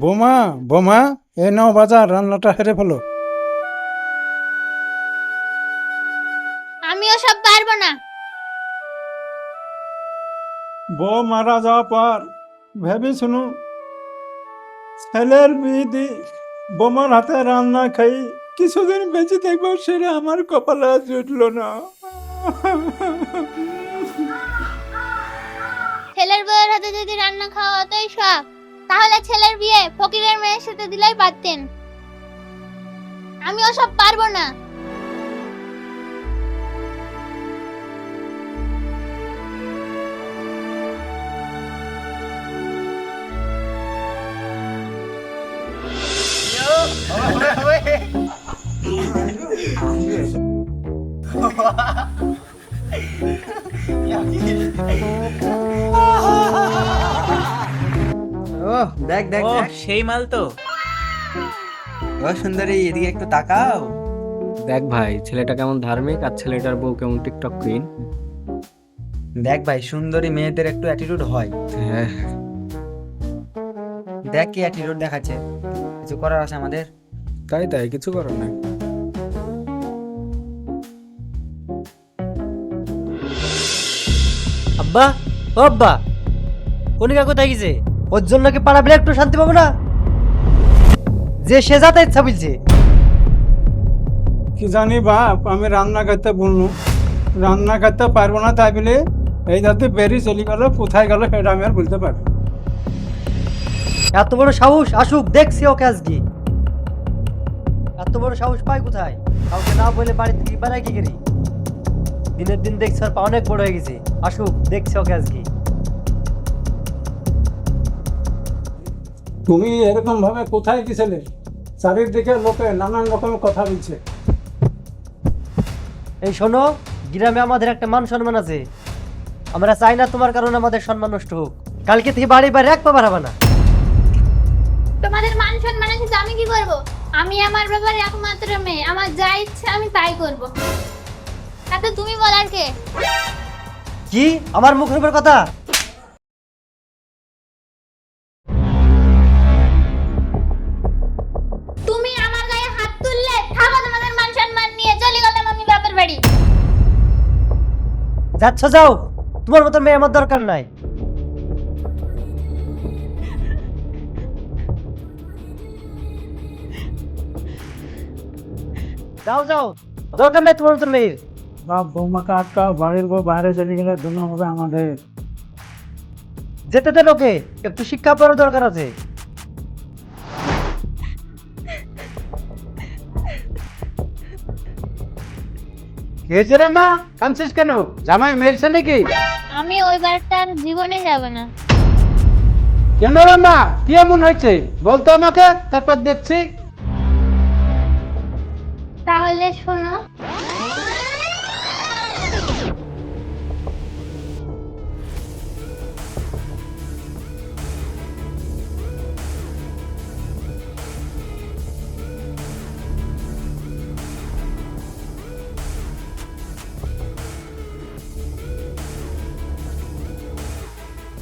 বোমা বোমা এ নাও বাজার রান্নাটা হেরে ফেলো। আমি ওসব পারব না। বউ মারা যাওয়ার পর ভেবে শুনু। ছেলের বিয়ে দি বোমার হাতে রান্না খাই কিছুদিন বেঁচে থাকব সেটা আমার কপালে জুটলো না। ছেলের বউয়ের হাতে যদি রান্না খাওয়া হতোই সব। তাহলে ছেলের বিয়ে ফকিরের মেয়ের সাথে দিলেই পারতেন। আমি ওসব পারব না। দেখ দেখ ও দেখ। সেই মাল তো। ও সুন্দরী এদিকে একটু তাকাও। দেখ ভাই ছেলেটা কেমন ধার্মিক আর ছেলেটার বউ কেমন টিকটক কুইন দেখ ভাই সুন্দরী মেয়েদের একটু অ্যাটিটিউড হয়। হ্যাঁ। দেখ কি অ্যাটিটিউড দেখাচ্ছে। কিছু করার আছে আমাদের? তাই তাই কিছু করার নাই। আব্বা ও আব্বা কনিকা কোথায় গেছে? ওর জন্য কি পাড়া বলে একটু শান্তি পাবো না? যে সে যাতে ইচ্ছা বলছে কি জানি বাপ আমি রান্না করতে বললু রান্না করতে পারব না তাই বলে এই যাতে বেরিয়ে চলে গেল কোথায় গেল সেটা আমি আর বলতে পারব। এত বড় সাহস আসুক দেখছি ওকে আজকে। এত বড় সাহস পাই কোথায়? কাউকে না বলে বাড়ি থেকে বেড়ায় কি করি? দিনের দিন দেখছি আর পা অনেক বড় হয়ে গেছে। আসুক দেখছি ওকে আজকে। তুমি এরকম ভাবে কোথায় গেছিলে চারিদিকে লোকে নানান রকম কথা বলছে। এই শোনো গ্রামে আমাদের একটা মান সম্মান আছে। আমরা চাই না তোমার কারণে আমাদের সম্মান নষ্ট হোক। কালকে থেকে বাড়ি বাইরে এক পা বাড়াবে না। তোমাদের মান সম্মান আছে আমি কি করব? আমি আমার ব্যাপারে একমাত্র মেয়ে। আমার যা ইচ্ছে আমি তাই করব। তাতে তুমি বলার কে? কি? আমার মুখের উপর কথা? যাচ্ছ যাও। তোমার মতো মেয়ে আমার দরকার নাই। যাও যাও। দরকার নাই তোমার মতো মেয়ের। বাপ বৌমাকে আটকাও বাড়ির বউ বাইরে চলে গেলে দুনো হবে আমাদের। যেতে দেন ওকে। একটু শিক্ষা পাওয়ার দরকার আছে। হয়েছে রে মা? কানছিস কেন? জামাই মেরেছে নাকি? আমি ওই বারটা আর জীবনে যাব না। কেন রে মা? কি এমন হয়েছে? বলতো আমাকে তারপর দেখছি। তাহলে শোনো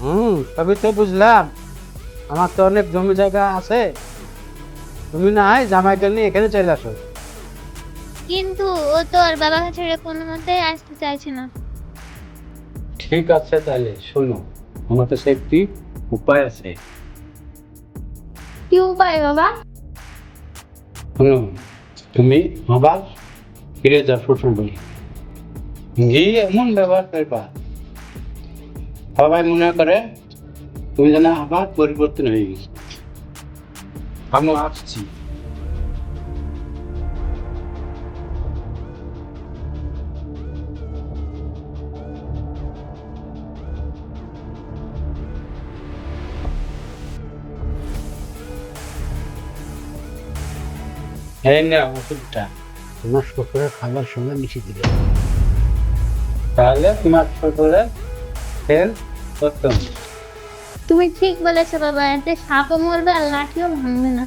হুম তবে তো বুঝলাম। আমার তো অনেক জমি জায়গা আছে। তুমি না হয় জামাইকে নিয়ে এখানে চলে আসো। কিন্তু ও তো আর বাবাকে ছেড়ে কোনো মতে আসতে চাইছে না। ঠিক আছে তাহলে শোনো আমার কাছে একটি উপায় আছে। কি উপায় বাবা? শোনো তুমি আবার ফিরে যাও শ্বশুর বাড়ি গিয়ে এমন ব্যবহার করবা সবাই মনে করে তুমি যেন আবার পরিবর্তন হয়ে গেছে। আমি আসছি। এই না ওষুধটা। তোমার শ্বশুরের খাবার সঙ্গে মিশিয়ে দিলে। তাহলে তোমার শ্বশুরের করতে হবে তুমি ঠিক বলেছ বাবা এতে সাপও মরবে আর লাঠিও ভাঙবে না।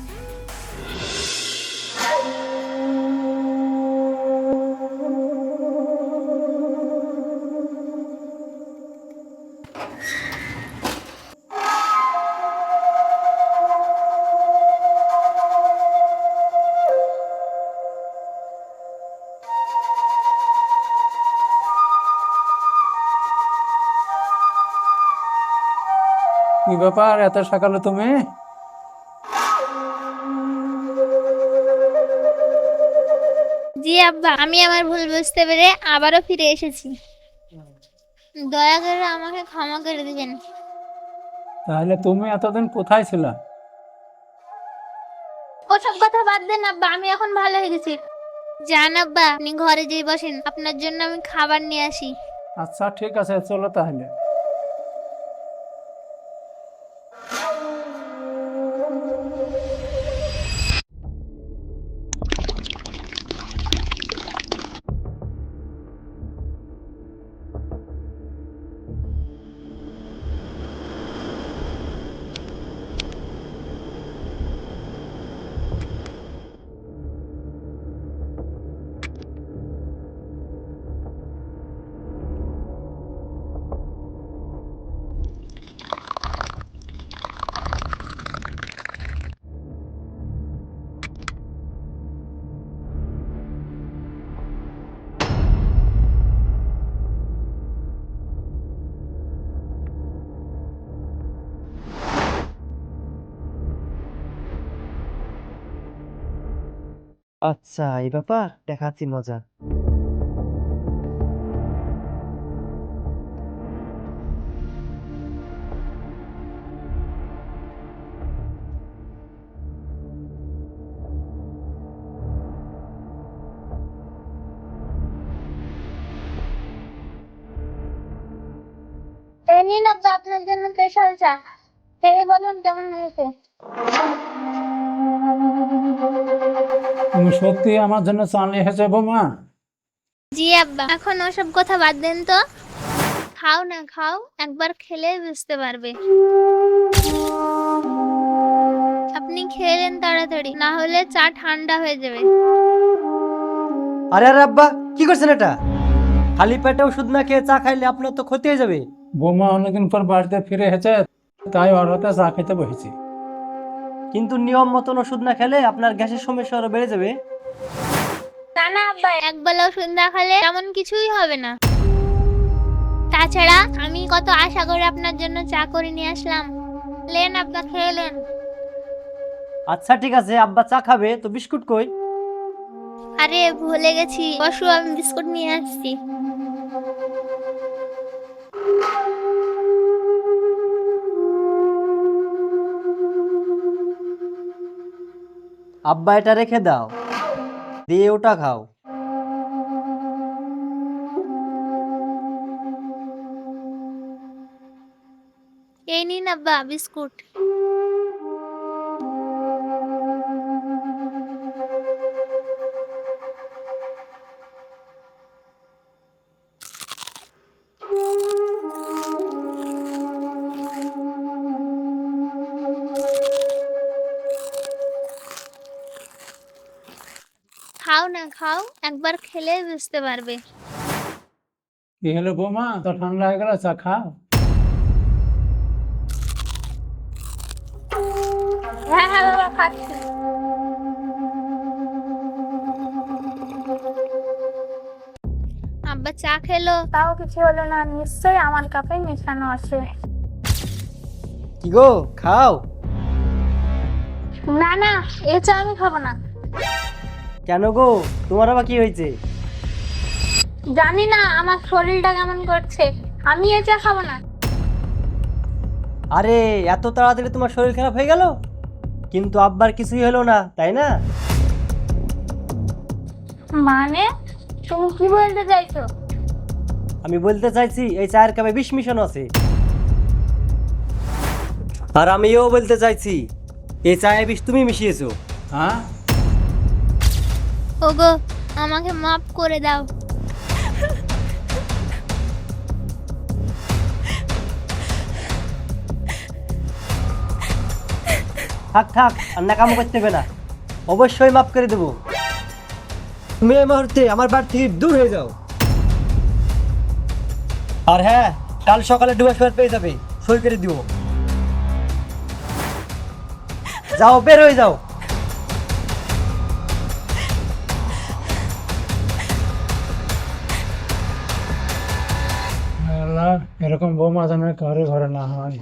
কি ব্যাপার এত সকালে তুমি? জি আব্বা আমি আমার ভুল বুঝতে পেরে আবারও ফিরে এসেছি। দয়া করে আমাকে ক্ষমা করে দিবেন। তাহলে তুমি এতদিন কোথায় ছিলা? ওসব কথা বাদ দেন আব্বা আমি এখন ভালো হয়ে গেছি। যান আব্বা আপনি ঘরে যেয়ে বসেন আপনার জন্য আমি খাবার নিয়ে আসি। আচ্ছা ঠিক আছে চলো তাহলে। আচ্ছা এই ব্যাপার দেখাচ্ছি মজা। নিন আপনার জন্য স্পেশাল চা। বলুন কেমন হয়েছে? তুমি সত্যি আমার জন্য চা নিয়ে এসেছ বৌমা। জি আব্বা এখন ওসব কথা বাদ দেন তো। খাও না খাও একবার খেলে বুঝতে পারবে। আপনি খেলেন তাড়াতাড়ি না হলে চা ঠান্ডা হয়ে যাবে। আরে আরে আব্বা কি করছেন এটা? খালি পেটে ওষুধ না খেয়ে চা খাইলে আপনার তো ক্ষতি হয়ে যাবে। বৌমা অনেকদিন পর বাড়িতে ফিরে এসেছে তাই ওর হাতে চা খেতে বসেছি। কিন্তু নিয়ম মতন ওষুধ না খেলে আপনার গ্যাসের সমস্যা আরও বেড়ে যাবে। না না আব্বা একবেলা ওষুধ না খেলে তেমন কিছুই হবে না। তাছাড়া আমি কত আশা করে আপনার জন্য চা করে নিয়ে আসলাম। লেন আব্বা খেয়ে লেন। আচ্ছা ঠিক আছে আব্বা চা খাবে তো বিস্কুট কই? আরে ভুলে গেছি। বসু আমি বিস্কুট নিয়ে আসছি। আব্বা এটা রেখে দাও। দিয়ে ওটা খাও। এই নিন আব্বা বিস্কুট। খাও একবার খেলে বুঝতে পারবে। কি হলো বৌমা? তো ঠান্ডা হয়ে গেল চা খাও। হ্যাঁ হ্যাঁ বাবা খাচ্ছি। আব্বা চা খেলো। তাও কিছু হলো না নিশ্চয়ই আমার কাপে মেশানো আছে। কি গো খাও? না না এ চা আমি খাব না। কেন গো? তোমার আবার কি হয়েছে? জানি না আমার শরীরটা কেমন করছে। আমি এ চা খাব না। আরে এত তাড়াতাড়ি তোমার শরীর খারাপ হয়ে গেল? কিন্তু আব্বার কিছুই হলো না তাই না? মানে? তুমি কি বলতে চাইছো? আমি বলতে চাইছি এই চায়ের কাপে বিষ মিশানো আছে। আর আমিও বলতে চাইছি এই চায়ে বিষ তুমি মিশিয়েছো। হ্যাঁ? ওগো আমাকে মাফ করে দাও। থাক থাক আর নাকামো করতে হবে না। অবশ্যই মাফ করে দেবো। তুমি এই মুহূর্তে আমার বাড়ি থেকে দূর হয়ে যাও। আর হ্যাঁ কাল সকালে ডুবে শোয়ার পেয়ে যাবে। সই করে দিব যাও বের হয়ে যাও। আল্লাহ এরকম বৌমা যেন ঘরে ঘরে না হয়